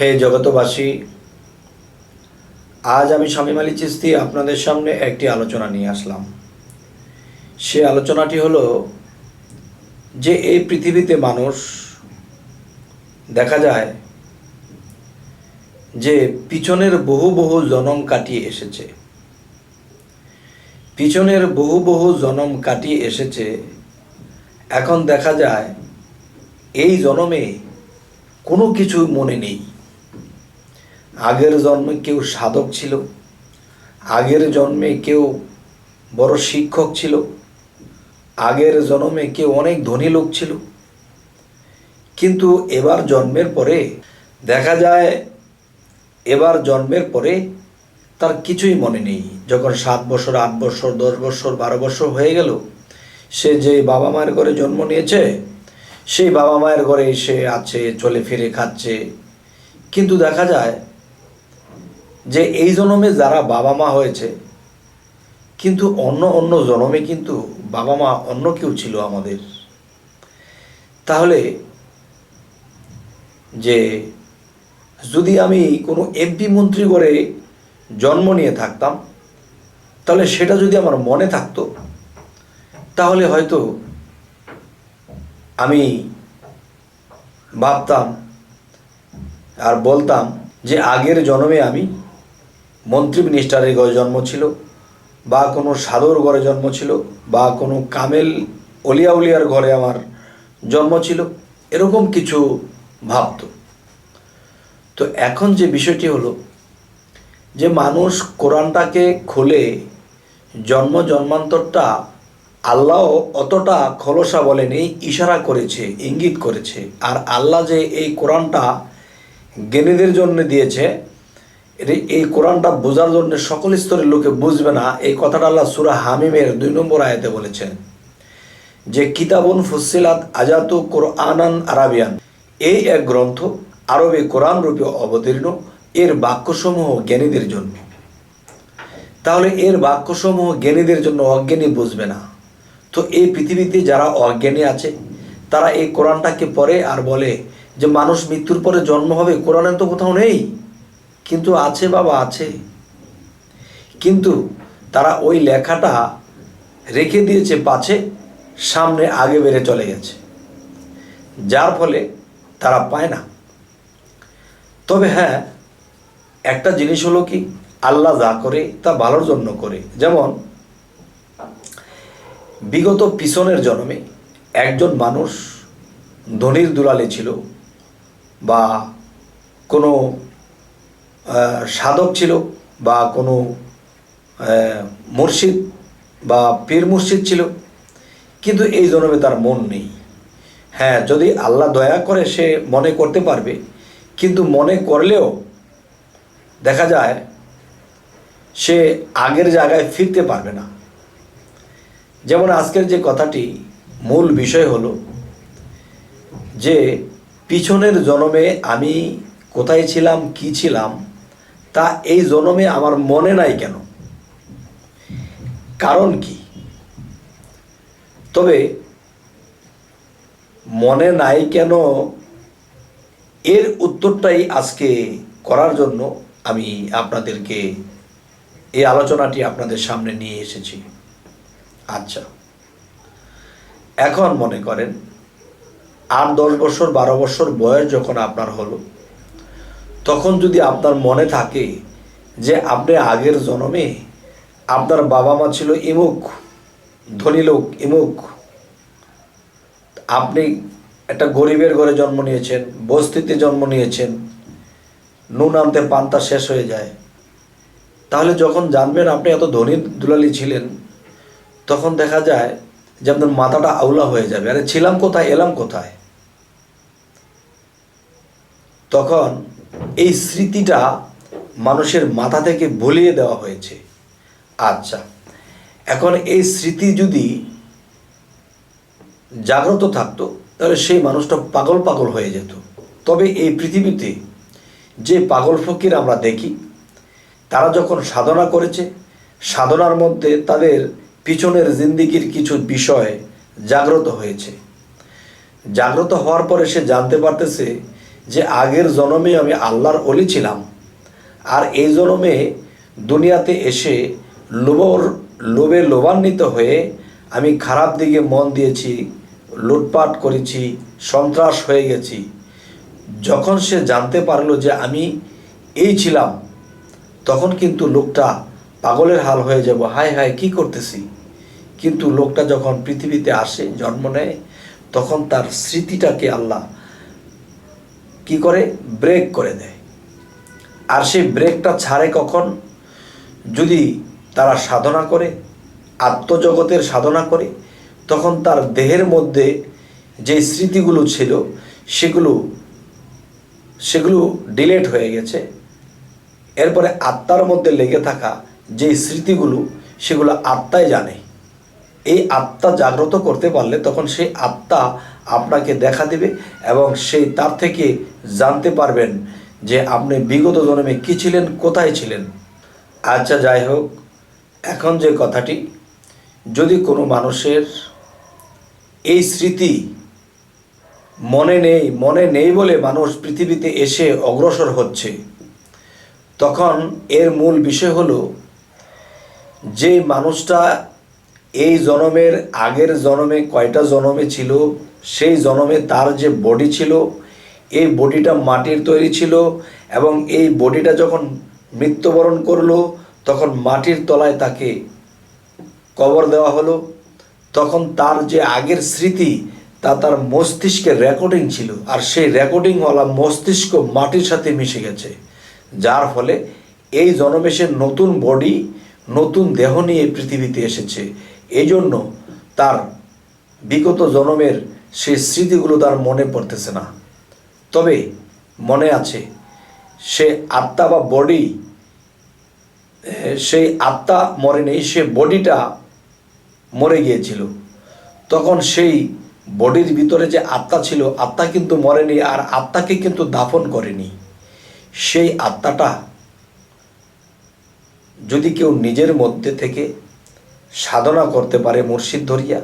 হে জগতবাসী, আজ আমি স্বামী আলী চিস্তি আপনাদের সামনে একটি আলোচনা নিয়ে আসলাম। সে আলোচনাটি হলো যে এই পৃথিবীতে মানুষ, দেখা যায় যে পিছনের বহু বহু জনম কাটিয়ে এসেছে। পিছনের বহু বহু জনম কাটিয়ে এসেছে। এখন দেখা যায় এই জনমে কোনো কিছু মনে নেই। আগের জন্মে কেউ সাধক ছিল, আগের জন্মে কেউ বড় শিক্ষক ছিল, আগের জন্মে কেউ অনেক ধনী লোক ছিল। কিন্তু এবার জন্মের পরে, দেখা যায় এবার জন্মের পরে তার কিছুই মনে নেই। যখন সাত বছর, আট বছর, দশ বছর, বারো বছর হয়ে গেল, সে যে বাবা মায়ের ঘরে জন্ম নিয়েছে, সেই বাবা মায়ের ঘরে সে আছে, চলে ফিরে খাচ্ছে। কিন্তু দেখা যায় যে এই জন্মে যারা বাবা মা হয়েছে, কিন্তু অন্য অন্য জন্মে কিন্তু বাবা মা অন্য কেউ ছিল আমাদের। তাহলে যে যদি আমি কোনো এমপি মন্ত্রী করে জন্ম নিয়ে থাকতাম, তাহলে সেটা যদি আমার মনে থাকতো, তাহলে হয়তো আমি ভাবতাম আর বলতাম যে আগের জন্মে আমি মন্ত্রী মিনিস্টারের ঘরে জন্ম ছিল, বা কোনো সাধুর ঘরে জন্ম ছিল, বা কোনো কামেল অলিয়া উলিয়ার ঘরে আমার জন্ম ছিল, এরকম কিছু ভাবতো। তো এখন যে বিষয়টি হলো, যে মানুষ কোরআনটাকে খুলে জন্ম জন্মান্তরটা আল্লাহ অতটা খলসা বলেনি, ইশারা করেছে, ইঙ্গিত করেছে, আর আল্লাহ যে এই কোরআনটা জ্ঞানীদের জন্য দিয়েছে এই কোরআনটা বোঝার জন্য সকল স্তরের লোকে বুঝবে না। এই কথাটা আল্লাহ সুরা হামিমের দুই নম্বর আয়াতে বলেছেন। যে কিতাবুন ফুসিলাত আজাতু কোরআনান আরাবিয়ান। এই এক গ্রন্থ আরবে কোরআন রূপে অবতীর্ণ। এর বাক্যসমূহ জ্ঞানীদের জন্য। তাহলে এর বাক্যসমূহ জ্ঞানীদের জন্য অজ্ঞানী বুঝবে না। তো এই পৃথিবীতে যারা অজ্ঞানী আছে, তারা এই কোরআনটাকে পড়ে আর বলে যে, মানুষ মৃত্যুর পরে জন্ম হবে কোরআনে তো কোথাও নেই। কিন্তু আছে বাবা, আছে। কিন্তু তারা ওই লেখাটা রেখে দিয়েছে পাছে, সামনে আগে বেড়ে চলে গেছে। যার ফলে তারা পায় না। তবে হ্যাঁ একটা জিনিস হলো কি, আল্লাহ যা করে তা ভালোর জন্য করে। যেমন, বিগত পিছনের জন্মে একজন মানুষ ধনির দুলালে ছিল বা কোনো সাধক ছিল বা কোনো মুর্শিদ বা পীর মুর্শিদ ছিল। কিন্তু এই জন্মে তার মন নেই। হ্যাঁ যদি আল্লাহ দয়া করে সে মনে করতে পারবে, কিন্তু মনে করলেও দেখা যায় সে আগের জায়গায় ফিরতে পারবে না। যেমন আজকের যে কথাটি মূল বিষয় হলো যে পিছনের জন্মে আমি কোথায় ছিলাম, কি ছিলাম তা এই জনমে আমার মনে নাই কেন? কারণ কি? তবে মনে নাই কেন? এর উত্তরটাই আজকে করার জন্য আমি আপনাদেরকে এই আলোচনাটি আপনাদের সামনে নিয়ে এসেছি। আচ্ছা এখন মনে করেন, আট, দশ বছর, বারো বছর বয়স যখন আপনার হলো তখন যদি আপনার মনে থাকে যে আপনি আগের জন্মে আপনার বাবা মা ছিল ইমুক, ধনী লোক, ইমুক, আপনি একটা গরিবের ঘরে জন্ম নিয়েছেন, বস্তিতে জন্ম নিয়েছেন, নুন আনতে পান্তা শেষ হয়ে যায়, তাহলে যখন জানবেন আপনি এত ধনী দুলালি ছিলেন, তখন দেখা যায় যে আপনার মাথাটা আউলা হয়ে যাবে। আরে ছিলাম কোথায়? এলাম কোথায়? তখন এই স্মৃতিটা মানুষের মাথা থেকে ভুলিয়ে দেওয়া হয়েছে। আচ্ছা এখন এই স্মৃতি যদি জাগ্রত থাকতো, তাহলে সেই মানুষটা পাগল পাগল হয়ে যেত। তবে এই পৃথিবীতে যে পাগল ফকির আমরা দেখি, তারা যখন সাধনা করেছে, সাধনার মধ্যে তাদের পিছনের জিন্দিগির কিছু বিষয় জাগ্রত হয়েছে। জাগ্রত হওয়ার পরে সে জানতে পারতেছে যে আগের জন্মে আমি আল্লাহর অলি ছিলাম, আর এই জন্মে দুনিয়াতে এসে লোভর লোভে লোভান্বিত হয়ে আমি খারাপ দিকে মন দিয়েছি, লুটপাট করেছি, সন্ত্রাস হয়ে গেছি। যখন সে জানতে পারল যে আমি এই ছিলাম, তখন কিন্তু লোকটা পাগলের হাল হয়ে যাব। হায় হায় কি করতেছি? কিন্তু লোকটা যখন পৃথিবীতে আসে, জন্ম নেয়, তখন তার স্মৃতিটাকে আল্লাহ কি করে? ব্রেক করে দেয়। আর সেই ব্রেকটা ছাড়ে কখন? যদি তারা সাধনা করে, আত্মজগতের সাধনা করে, তখন তার দেহের মধ্যে যে স্মৃতিগুলো ছিল, সেগুলো সেগুলো ডিলেট হয়ে গেছে। এরপরে আত্মার মধ্যে লেগে থাকা যে স্মৃতিগুলো, সেগুলো আত্মাই জানে। এই আত্মা জাগ্রত করতে পারলে তখন সেই আত্মা আপনাকে দেখা দেবে এবং সেই তার থেকে জানতে পারবেন যে আপনি বিগত জন্মে কী ছিলেন, কোথায় ছিলেন। আচ্ছা যাই হোক, এখন যে কথাটি, যদি কোনো মানুষের এই স্মৃতি মনে নেই মনে নেই বলে মানুষ পৃথিবীতে এসে অগ্রসর হচ্ছে, তখন এর মূল বিষয় হলো যে মানুষটা এই জনমের আগের জনমে কয়টা জনমে ছিল, সেই জনমে তার যে বডি ছিল, এই বডিটা মাটির তৈরি ছিল এবং এই বডিটা যখন মৃত্যুবরণ করল, তখন মাটির তলায় তাকে কবর দেওয়া হলো। তখন তার যে আগের স্মৃতি, তা তার মস্তিষ্কের রেকর্ডিং ছিল আর সেই রেকর্ডিংওয়ালা মস্তিষ্ক মাটির সাথে মিশে গেছে। যার ফলে এই জন্মে সে নতুন বডি, নতুন দেহ নিয়ে পৃথিবীতে এসেছে। এই জন্য তার বিগত জনমের সেই স্মৃতিগুলো তার মনে পড়তেছে না। তবে মনে আছে, সে আত্মা বা বডি সেই আত্মা মরেনি সে বডিটা মরে গিয়েছিল। তখন সেই বডির ভিতরে যে আত্মা ছিল, আত্মা কিন্তু মরেনি আর আত্মাকে কিন্তু দাফন করেনি। সেই আত্মাটা যদি কেউ নিজের মধ্যে থেকে সাধনা করতে পারে মুর্শিদ ধরিয়া,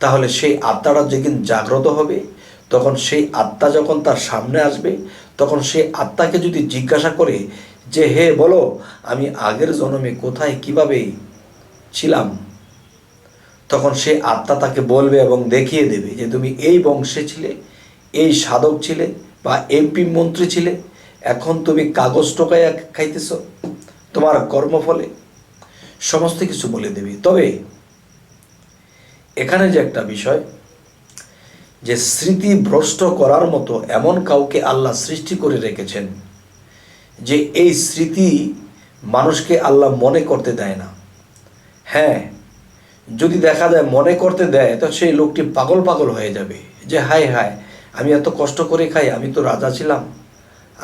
তাহলে সেই আত্মাটা যেদিন জাগ্রত হবে, তখন সেই আত্মা যখন তার সামনে আসবে, তখন সেই আত্মাকে যদি জিজ্ঞাসা করে যে, হে, বলো, আমি আগের জন্মে কোথায়, কীভাবে ছিলাম? তখন সে আত্মা তাকে বলবে এবং দেখিয়ে দেবে যে, তুমি এই বংশে ছিলে, এই সাধক ছিলে বা এমপি মন্ত্রী ছিলে, এখন তুমি কাগজ টোকায় খাইতেছ, তোমার কর্মফলে সমস্ত কিছু বলে দেবে। তবে এখানে যে একটা বিষয়, যে স্মৃতি ভ্রষ্ট করার মতো এমন কাউকে আল্লাহ সৃষ্টি করে রেখেছেন, যে এই স্মৃতি মানুষকে আল্লাহ মনে করতে দেয় না। হ্যাঁ যদি দেখা যায় মনে করতে দেয়, তো সেই লোকটি পাগল পাগল হয়ে যাবে। যে হায় হায়, আমি এত কষ্ট করে খাই, আমি তো রাজা ছিলাম,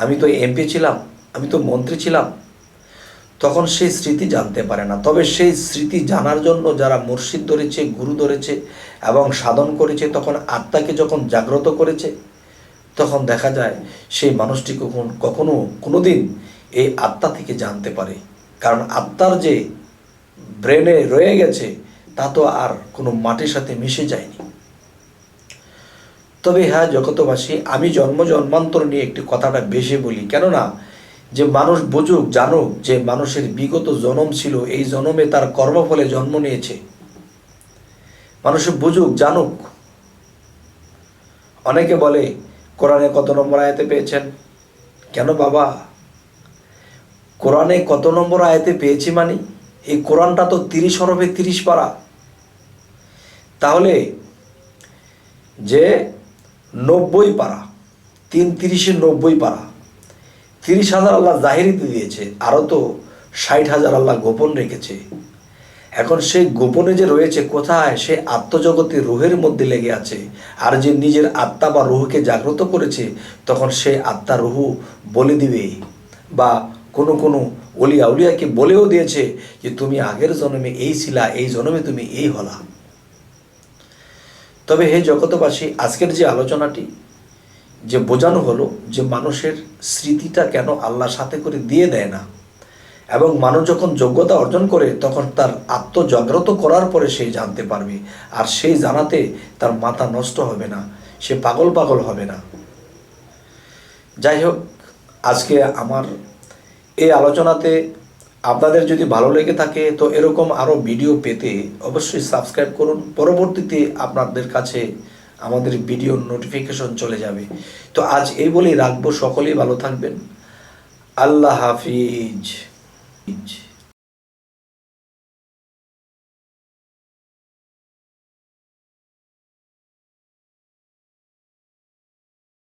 আমি তো এমপি ছিলাম, আমি তো মন্ত্রী ছিলাম তখন সেই স্মৃতি জানতে পারে না। তবে সেই স্মৃতি জানার জন্য যারা মুর্শিদ ধরেছে, গুরু ধরেছে এবং সাধন করেছে, তখন আত্মাকে যখন জাগ্রত করেছে, তখন দেখা যায় সেই মানুষটি কখন, কখনো কোনো দিন এই আত্মা থেকে জানতে পারে। কারণ আত্মার যে ব্রেনে রয়ে গেছে, তা তো আর কোনো মাটির সাথে মিশে যায়নি। তবে হ্যাঁ জগতবাসী আমি জন্ম জন্মান্তর নিয়ে একটি কথাটা বেশি বলি। কেননা যে মানুষ বুঝুক, জানুক যে মানুষের বিগত জনম ছিল, এই জনমে তার কর্মফলে জন্ম নিয়েছে। মানুষ বুঝুক, জানুক। অনেকে বলে, কোরআনে কত নম্বর আয়াতে পেয়েছেন? কেন বাবা? কোরআনে কত নম্বর আয়াতে পেয়েছি মানে? এই কোরআনটা তো তিরিশ হরফে তিরিশ পারা। তাহলে যে নব্বই পারা, তিন তিরিশে নব্বই পারা। তিরিশ হাজার আল্লাহ জাহিরিতে দিয়েছে, আরও তো ষাট হাজার আল্লাহ গোপন রেখেছে। এখন সেই গোপনে যে রয়েছে কোথায়, সে আত্মজগতের রুহের মধ্যে লেগে আছে। আর যে নিজের আত্মা বা রুহকে জাগ্রত করেছে, তখন সে আত্মা রুহু বলে দিবে বা কোনো কোনো অলিয়া উলিয়াকে বলেও দিয়েছে যে, তুমি আগের জন্মে এই ছিলা, এই জন্মে তুমি এই হলা। তবে হে জগতবাসী আজকের যে আলোচনাটি যে বোঝানো হলো যে মানুষের স্মৃতিটা কেন আল্লাহ সাথে করে দিয়ে দেয় না। এবং মানুষ যখন যোগ্যতা অর্জন করে, তখন তার আত্মজাগ্রত করার পরে সে জানতে পারবে। আর সেই জানাতে তার মাথা নষ্ট হবে না, সে পাগল পাগল হবে না। যাই হোক, আজকে আমার এই আলোচনাতে আপনাদের যদি ভালো লেগে থাকে, তো এরকম আরও ভিডিও পেতে অবশ্যই সাবস্ক্রাইব করুন। পরবর্তীতে আপনাদের কাছে আমাদের ভিডিওর নোটিফিকেশন চলে যাবে। তো আজ এই বলেই রাখব, সকলেই ভালো থাকবেন। আল্লাহ হাফিজ।